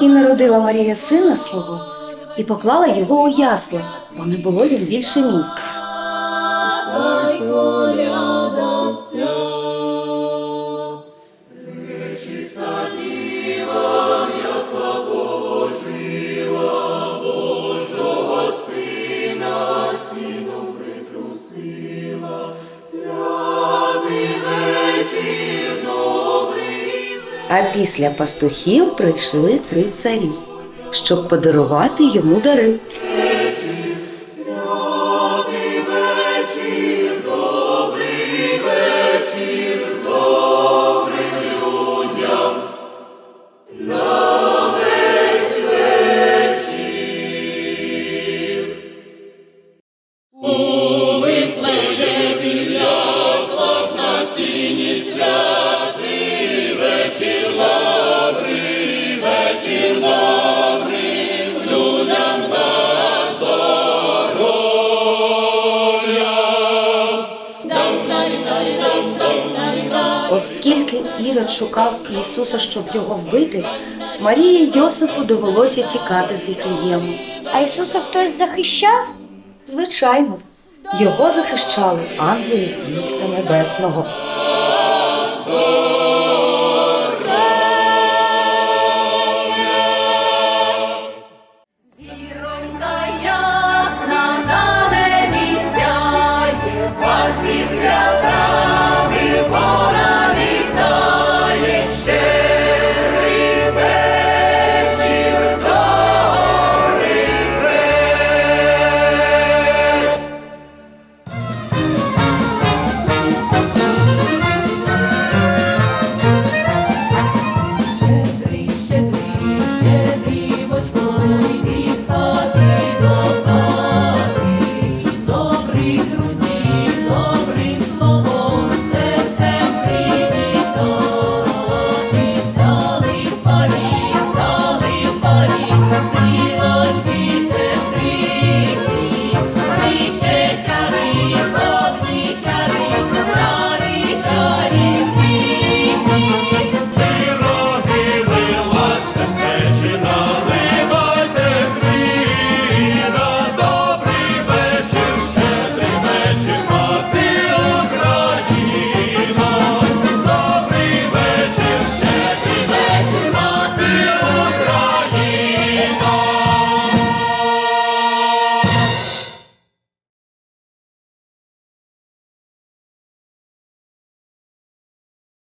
І народила Марія сина свого і поклала його у ясла, бо не було їм більше місця. А після пастухів прийшли три царі, щоб подарувати йому дари. Оскільки Ірод шукав Ісуса, щоб його вбити, Марії й Йосифу довелося тікати з Віфлієму. А Ісуса хтось захищав? Звичайно, його захищали ангели війська небесного.